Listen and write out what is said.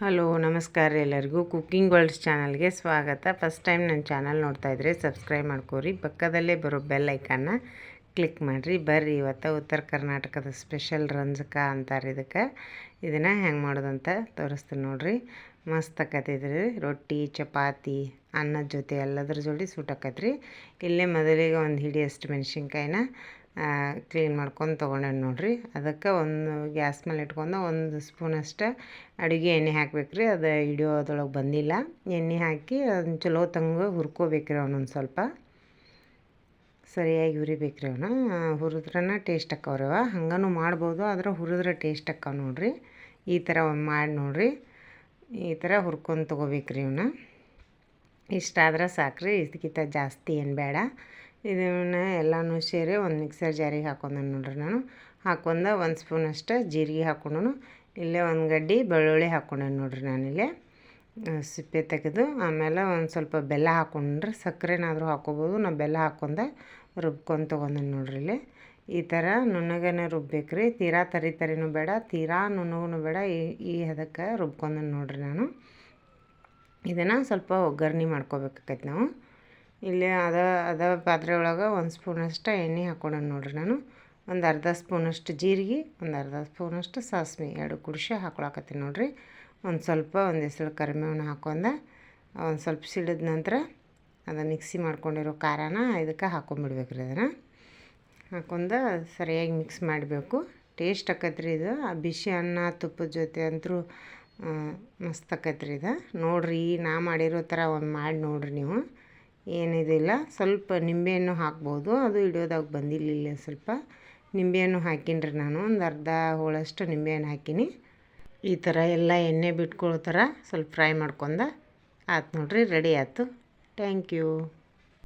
Hello, ನಮಸ್ಕಾರ ಎಲ್ಲರಿಗೂ. Cooking world's ಚಾನಲ್ಗೆ ಸ್ವಾಗತ. ಫಸ್ಟ್ ಟೈಮ್ ನನ್ನ ಚಾನಲ್ ನೋಡ್ತಾ ಇದ್ರೆ ಸಬ್ಸ್ಕ್ರೈಬ್ ಮಾಡ್ಕೋರಿ. ಪಕ್ಕದಲ್ಲೇ ಬರೋ ಬೆಲ್ ಐಕನ್ನ ಕ್ಲಿಕ್ ಮಾಡಿರಿ. ಬರ್ರಿ, ಇವತ್ತು ಉತ್ತರ ಕರ್ನಾಟಕದ ಸ್ಪೆಷಲ್ ರಂಜಕ ಅಂತಾರೆ ಇದಕ್ಕೆ. ಇದನ್ನು ಹೆಂಗೆ ಮಾಡೋದಂತ ತೋರಿಸ್ತೀನಿ ನೋಡಿರಿ. ಮಸ್ತ್ ಆಕತೈತ್ರಿ ರೊಟ್ಟಿ, ಚಪಾತಿ, ಅನ್ನದ ಜೊತೆ ಎಲ್ಲದ್ರ ಜೋಡಿ ಸೂಟಾಕತ್ರಿ ಇಲ್ಲೇ ಮೊದಲಿಗೆ ಒಂದು ಹಿಡಿಯಷ್ಟು ಮೆಣಸಿನ್ಕಾಯಿನ ಕ್ಲೀನ್ ಮಾಡ್ಕೊಂಡು ತೊಗೊಂಡೇನೆ ನೋಡಿರಿ. ಅದಕ್ಕೆ ಒಂದು ಗ್ಯಾಸ್ ಮೇಲೆ ಇಟ್ಕೊಂಡು ಒಂದು ಸ್ಪೂನಷ್ಟು ಅಡುಗೆ ಎಣ್ಣೆ ಹಾಕ್ಬೇಕು ರೀ ಅದು ಹಿಡಿಯೋದ್ರೊಳಗೆ ಬಂದಿಲ್ಲ. ಎಣ್ಣೆ ಹಾಕಿ ಅದನ್ನ ಚಲೋ ತಂಗ ಹುರ್ಕೋಬೇಕು ರೀ ಅವನೊಂದು ಸ್ವಲ್ಪ. ಸರಿಯಾಗಿ ಹುರಿಬೇಕು ರೀ ಅವನು ಹುರಿದ್ರನ ಟೇಸ್ಟ್ ಅಕ್ಕವ್ರವ ಹಂಗೂ ಮಾಡ್ಬೋದು, ಆದ್ರೆ ಹುರಿದ್ರೆ ಟೇಸ್ಟ್ ಅಕ್ಕವ ನೋಡಿರಿ. ಈ ಥರ ಮಾಡಿ ನೋಡಿರಿ. ಈ ಥರ ಹುರ್ಕೊಂಡು ತೊಗೋಬೇಕು ರೀ ಇವನ್ನ ಇಷ್ಟಾದ್ರೆ ಸಾಕ್ರಿ ಇದಕ್ಕಿಂತ ಜಾಸ್ತಿ ಏನು ಬೇಡ. ಇದನ್ನ ಎಲ್ಲನೂ ಸೇರಿ ಒಂದು ಮಿಕ್ಸರ್ ಜಾರಿಗೆ ಹಾಕೊಂಡೆ ನೋಡ್ರಿ ನಾನು. ಹಾಕೊಂಡ ಒಂದು ಸ್ಪೂನಷ್ಟು ಜೀರಿಗೆ ಹಾಕೊಂಡು ಇಲ್ಲೇ ಒಂದು ಗಡ್ಡೆ ಬೆಳ್ಳುಳ್ಳಿ ಹಾಕೊಂಡೆ ನೋಡ್ರಿ ನಾನಿಲ್ಲೇ ಸಿಪ್ಪೆ ತೆಗೆದು ಆಮೇಲೆ ಒಂದು ಸ್ವಲ್ಪ ಬೆಲ್ಲ ಹಾಕೊಂಡ್ರೆ ಸಕ್ಕರೆನಾದರೂ ಹಾಕೋಬೋದು. ನಾವು ಬೆಲ್ಲ ಹಾಕೊಂಡೆ ರುಬ್ಕೊಂಡು ತೊಗೊಂಡೆ ನೋಡ್ರಿ ಇಲ್ಲಿ. ಈ ಥರ ನುಣ್ಣಗೇನೆ ರುಬ್ಬೇಕು ರೀ ತೀರಾ ತರಿ ತರಿನೂ ಬೇಡ, ತೀರಾ ನುಣ್ಣಗೂ ಬೇಡ. ಈ ಈ ಹದಕ್ಕೆ ರುಬ್ಕೊಂಡೆ ನೋಡ್ರಿ ನಾನು. ಇದನ್ನು ಸ್ವಲ್ಪ ಒಗ್ಗರಣೆ ಮಾಡ್ಕೋಬೇಕಾಕೈತೆ ನಾವು. ಇಲ್ಲಿ ಅದ ಅದ ಪಾತ್ರೆ ಒಳಗೆ ಒಂದು ಸ್ಪೂನಷ್ಟು ಎಣ್ಣೆ ಹಾಕ್ಕೊಂಡೆ ನೋಡ್ರಿ ನಾನು. ಒಂದು ಅರ್ಧ ಸ್ಪೂನಷ್ಟು ಜೀರಿಗೆ, ಒಂದು ಅರ್ಧ ಸ್ಪೂನಷ್ಟು ಸಾಸ್ವೆ, ಎರಡು ಕುಡಿಸಿ ಹಾಕೊಳಕತ್ತೀನಿ ನೋಡಿರಿ. ಒಂದು ಸ್ವಲ್ಪ ಒಂದು ಹೆಸರು ಕರಿಬೇವನ್ನ ಹಾಕೊಂಡೆ, ಒಂದು ಸ್ವಲ್ಪ ಸಿಡಿದ ನಂತರ ಅದು ಮಿಕ್ಸಿ ಮಾಡ್ಕೊಂಡಿರೋ ಖಾರನ ಇದಕ್ಕೆ ಹಾಕೊಂಡ್ಬಿಡ್ಬೇಕು ರೀ ಅದನ್ನು. ಹಾಕೊಂಡು ಸರಿಯಾಗಿ ಮಿಕ್ಸ್ ಮಾಡಬೇಕು. ಟೇಸ್ಟ್ ಆಕೈತ್ರಿ ಇದು. ಆ ಬಿಸಿ ಅನ್ನ ತುಪ್ಪದ ಜೊತೆ ಅಂತೂ ಮಸ್ತ್ ಆಕೈತ್ರಿ ಇದು. ನೋಡಿರಿ ನಾ ಮಾಡಿರೋ ಥರ ಒಂದು ಮಾಡಿ ನೋಡಿರಿ ನೀವು. ಏನಿದಿಲ್ಲ ಸ್ವಲ್ಪ ನಿಂಬೆಹಣ್ಣು ಹಾಕ್ಬೋದು. ಅದು ಹಿಡಿಯೋದಾಗ ಬಂದಿರಲಿಲ್ಲ ಸ್ವಲ್ಪ. ನಿಂಬೆಹಣ್ಣು ಹಾಕೀನಿ ನಾನು, ಒಂದು ಅರ್ಧ ಹೋಳಷ್ಟು ನಿಂಬೆಹಣ್ಣು ಹಾಕೀನಿ. ಈ ಥರ ಎಲ್ಲ ಎಣ್ಣೆ ಬಿಟ್ಕೊಳ್ಳೋ ಥರ ಸ್ವಲ್ಪ ಫ್ರೈ ಮಾಡ್ಕೊಂಡ ಆಯ್ತು ನೋಡಿರಿ, ರೆಡಿ ಆಯ್ತು. Thank you.